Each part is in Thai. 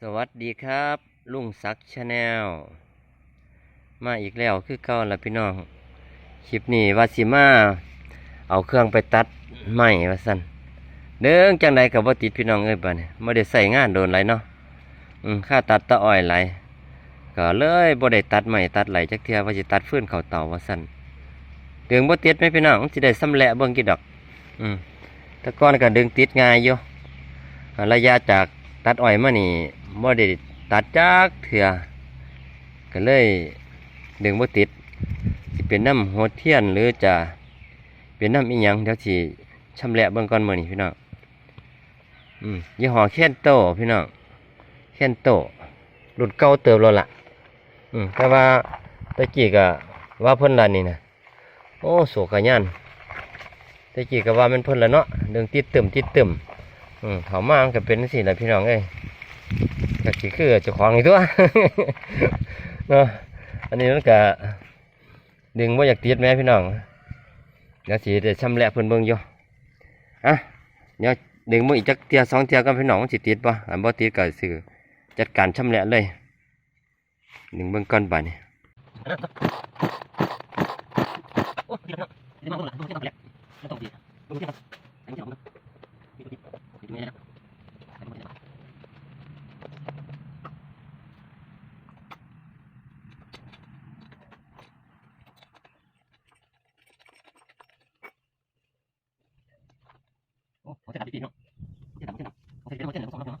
สวัสดีครับ ลุงซักชาแนลมาอีกแล้วคือเก่าละพี่น้อง คลิปนี้ว่าสิมา เอาเครื่องไปตัดไม้ว่าสันเด้งจังใดกับว่าติดพี่น้องเอ้ยบ้านี่ไม่ได้ใส่งานโดนไรเนาะอืมค่าตัดตะอ้อยไหลก็เลยบ่ได้ตัดไม้ตัดไหลจักเทียว่าสิตัดฟื้นเขาเต่าว่าสันเดืองบ่ติดไหมพี่น้องสิได้สำแหละเบิ่งกี่ดอก อืมต่ก่อนก็ดึงติดง่ายอยู่ระยะจากตัดอ้อยมานี่ บ่ได้ตัดจักเถื่อก็เลยดึงบ่ติดสิเป็นน้ำหัวเทียนหรือจะเป็นน้ำอีหยังเดี๋ยวสิชำแหละเบิ่งก่อนมื้อนี้พี่น้องอืมยี่ห้อเคนโตพี่น้องเคนโตรุ่นเก่าเติบแล้วล่ะ อืมแต่ว่าตะกี้ก็ว่าเพิ่นละนี่นะโอ้โสกะยันต่กี้ก็ว่ามันเพิ่นละเนาะเรื่องติดตึมติดตึมอืมเขามามันก็เป็นสิแหละพี่น้องเอ้ย ก็สิคือเจ้าของอีกตัวเนาะอันนี้มันก็ดึงว่าอยากติดแม่พี่น้องเดี๋ยวสิได้ชำแหละเพิ่นเบิ่งอยู่อะเดี๋ยวดึงมืออีกจักเทียสองเทียกันพี่น้องมันสิติดป่ะอันบ่ติดก็สิจัดการชำแหละเลยดึงเบิ่งก่อนบัดนี้โอ้พี่น้องสิมาเบิ่งล่ะดูสิมาแหละไม่ต้องดีดูที่ครับอันนี้จะ 现在还没变用，现在我现在我现在我现在我上班了。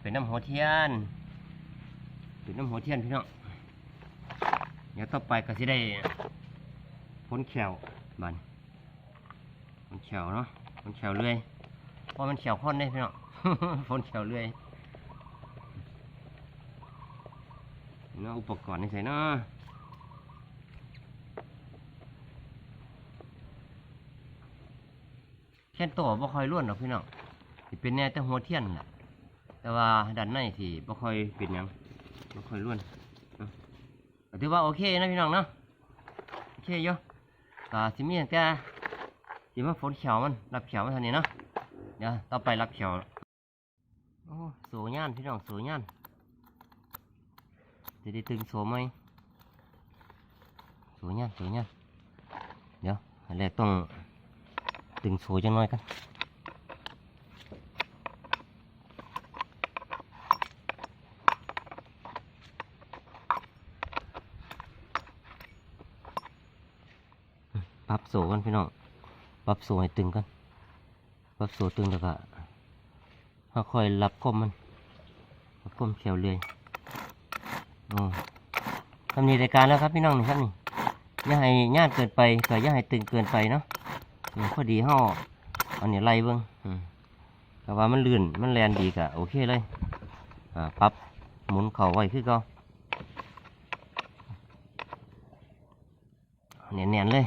เป็นน้ำหัวเทียน เป็นน้ำหัวเทียนพี่น้องเดี๋ยวต่อไปก็จะได้พ้นแขวบันพ้นแขวเนาะพ้นแขวเรื่อยเพราะมันแขวพ่นได้พี่น้องพ้นแขวเรื่อยเนาะอุปกรณ์นี่ใส่เนาะแค่นตัวบ่ค่อยล้วนหรอกพี่น้องเป็นแน่แต่หัวเทียนแหละ แต่ว่าด้านในที่บ่ค่อยเป็นหยังบ่ค่อยล้วนเนาะก็ถือว่าโอเคนะพี่น้องเนาะโอเคอยู่ก็สิมีแต่สิมาฝนเขียวมันรับเขียวมันเท่านี้เนาะเดี๋ยวต่อไปรับเขียวโอ้โสย่านพี่น้องโสย่านจะได้ตึงโสไหมโสย่านโสย่านเดี๋ยวอันแรกต้องตึงโสจังหน้อยกัน ปรับโซ่กันพี่น้องปรับโซ่ให้ตึงกันปรับโซ่ตึงแล้วก็ค่อยรับก้มมันรับก้มเขียวเลยโอ้ทำนี้รายการแล้วครับพี่น้องนี่ครับนี่อย่าให้ญาติเกินไปก็อย่าให้ตึงเกินไปเนาะพอดีห่ออันนี้ไล่เบิ้งแต่ว่ามันลื่นมันแลนดีกะโอเคเลยอ่าปรับหมุนเข่าไว้คือเก็เนียนๆเลย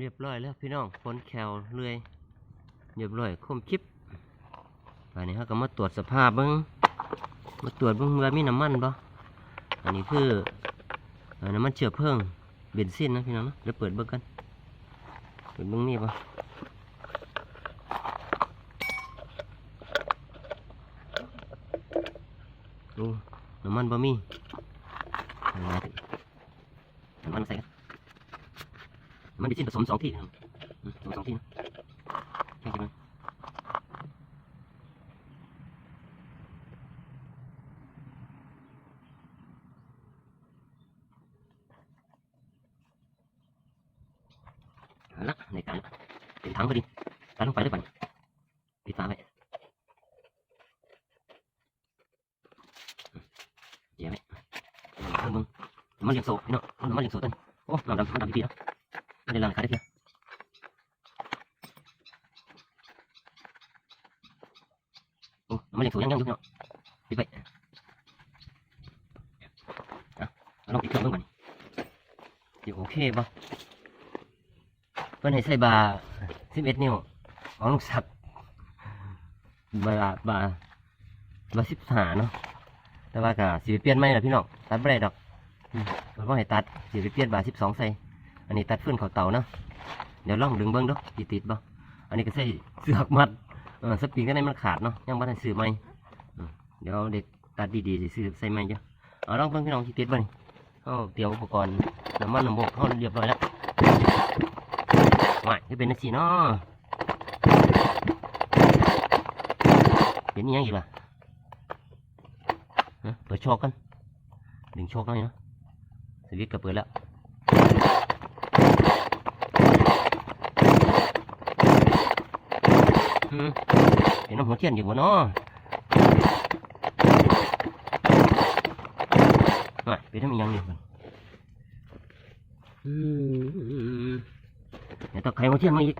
เรียบร้อยแล้วพี่น้องพ้นแคลเรื่อยเรียบร้อยคมคลิปอันนี้เขาก็มาตรวจสภาพเบิ้งมาตรวจเบิ้งว่ามีน้ำมันปะอันนี้คือเอ่อน้ำมันเชื้อเพลิงเบนซินนะพี่น้องนะเดี๋ยวเปิดเบิ้งกันเปิดเบิ้งนี่ปะโอ้น้ำมันบะมีเอาไว้น้ำมันใส่ กันมันมีชิ้นผสมสองที่นะครับอืมผสมสองที่นะแค่นี้มันละในการเป็นถังพอดีตัดลงไปด้วยกันปิดฝาไว้เดี๋ยวไหมมันเลี้ยงโซ่พี่น้องเอาน้ำมันเลี้ยงโซ่ต้นโอ้น้ำดำน้ำดำพี่นะ ไม่ได้ล้างขาได้เพียโอ้มันยังสูงยังยังอยู่เนาะปิดไปอะลองปิดเครื่องเบิ่งก่อนอยู่โอเคป่ะเพื่อนให้ใส่บาสิบเอ็ดนิ้วของลูกศักบาบาบาสิบห้าเนาะแต่ว่าก็สิไปเปลี่ยนไม่ละพี่น้องตัดไม่ได้ดอกมันว่าให้ตัดสิไปเปลี่ยนบาสิบสองใส่ อันนี้ตัดฟืนเขาเตานะเดี๋ยวลองดึงเบิ้งเดูติดติดบ่อันนี้ก็ใส่เสือกมัดเออสปริงก็ในมันขาดเนาะยังบ่ทันซื้อใหม่อืมเดี๋ยวเด็กตัดดีๆสิซื้อใส่ใหม่เยอะเอาลองเบิ่งพี่น้องติดบ่นี่เอาเตรียมอุปกรณ์น้ำมันน้ำบกเขาเรียบร้อยแล้วว่าจะเป็นนักสีเนาะเป็นอิหยังอีกล่ะฮะเปิดโชคกันดึงโชคหน่อยเนาะสวิตช์ก็เปิดแล้ว อืม เห็นน้ำหัวเทียนอยู่บ่เนาะมาไปทำอีกอย่างหนึ่งก่อนอืมเดี๋ยวต้องไขหัวเทียนมาอีก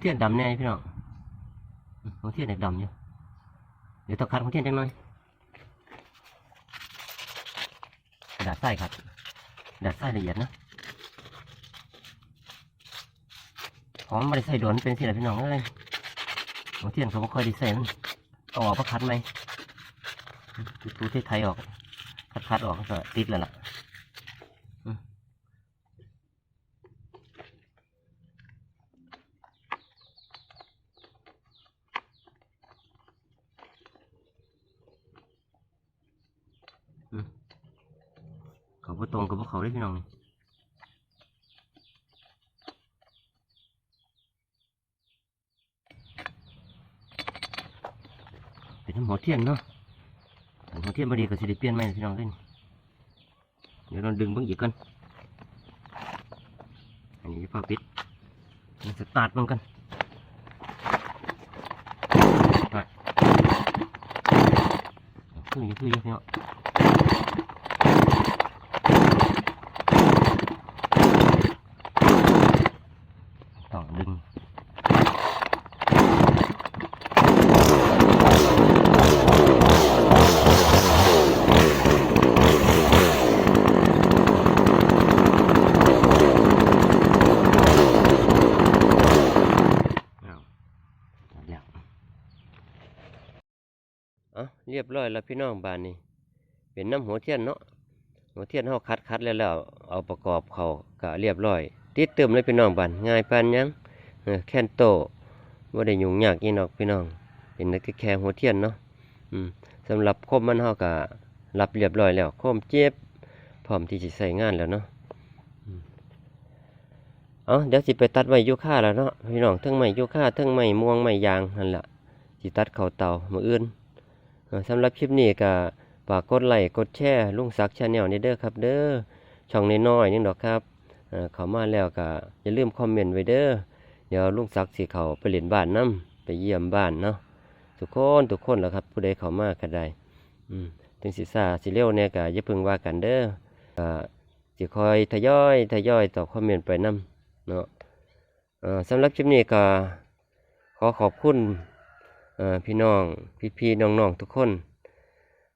เทียนดำแน่พี่น้องขอืมหัวเทียนเนี่ยดำอยู่เดี๋ยวต้องคัดหัวเทียนจังหน่อยกระดาษใส่ครับกระดาษใส่ละเอียดนะหอมไม่ได้ใส่โดนเป็นสิละพี่น้องเลยหัวเทียนเขาไม่ค่อยได้ใส่มันเอาออกมาคัดไหมตูตูที่ไทยออกคัดคัดออกก็ติดแล้วล่ะ เขาบ่ตรงกับพวกเขาได้พี่น้องนี่เป็นน้ำหัวเทียนเนาะอันหัวเทียนบดีก็สิได้เปลี่ยนไหมพี่น้องเล่นเดี๋ยวเราดึงเบิ่งอีกกันอันนี้ฟ้าปิดมันสตาร์ทมันกันไปคืออยู่คืออยู่พี่น้องต้อง ดึงเรียบร้อยแล้วพี่น้องบ้านนี้ เป็นน้ำหัวเทียนเนาะหัวเทียนเฮาคัดคัดแล้วแล้วเอาประกอบเขาก็เรียบร้อย ติดเติมเลยพี่น้องบ้านง่ายปานยัง แค่นโตว่าได้ยุ่งยากอีนอกพี่น้องเป็นนักแค่หัวเทียนเนาะอืมสำหรับคมมันเฮาก็รับเรียบร้อยแล้วคมเจ็บพร้อมที่จะใส่งานแล้วเนาะเอาเดี๋ยวสิไปตัดไม้ยูคาแล้วเนาะพี่น้องทั้งไม้ยูคาทั้งไม้ม่วงไม้ยางนั่นแหละสิตัดเข่าเตามืออื่นเอ่อสำหรับคลิปนี้ก็ฝากกดไลค์กดแชร์ลุงศักชาแนลนี่เด้อครับ เด้อช่องน้อยๆนี่ดอกครับเอ่อเข้ามาแล้วก็อย่าลืมคอมเมนต์ไว้เด้อ เดี๋ยวลุงศักดิ์สิเขาไปเล่นบ้านน้ำไปเยี่ยมบ้านเนาะทุกคนทุกคนแล้วครับ ผู้ใดเขามาก็ได้อืมถึงสิซาสิเร็วเนี่ยก็อย่าเพิ่งว่ากันเด้อเอ่อสิคอยทยอยทยอยตอบคอมเมนต์ไปนํเนาะเอ่อสำหรับคลิปนี้ก็ขอขอบคุณเอ่อพี่น้องพี่พี่น้องน้องๆทุกคน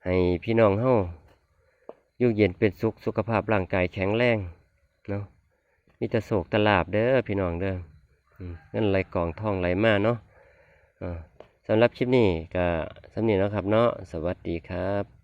ให้พี่น้องเฮาอยู่เย็นเป็นสุขสุขภาพร่างกายแข็งแรงเนาะมีแต่โศกตลาบเด้อพี่น้องเด้อ เงินไหลกองทองไหลมาเนาะสำหรับคลิปนี้ก็สำเนีเนะครับเนาะสวัสดีครับ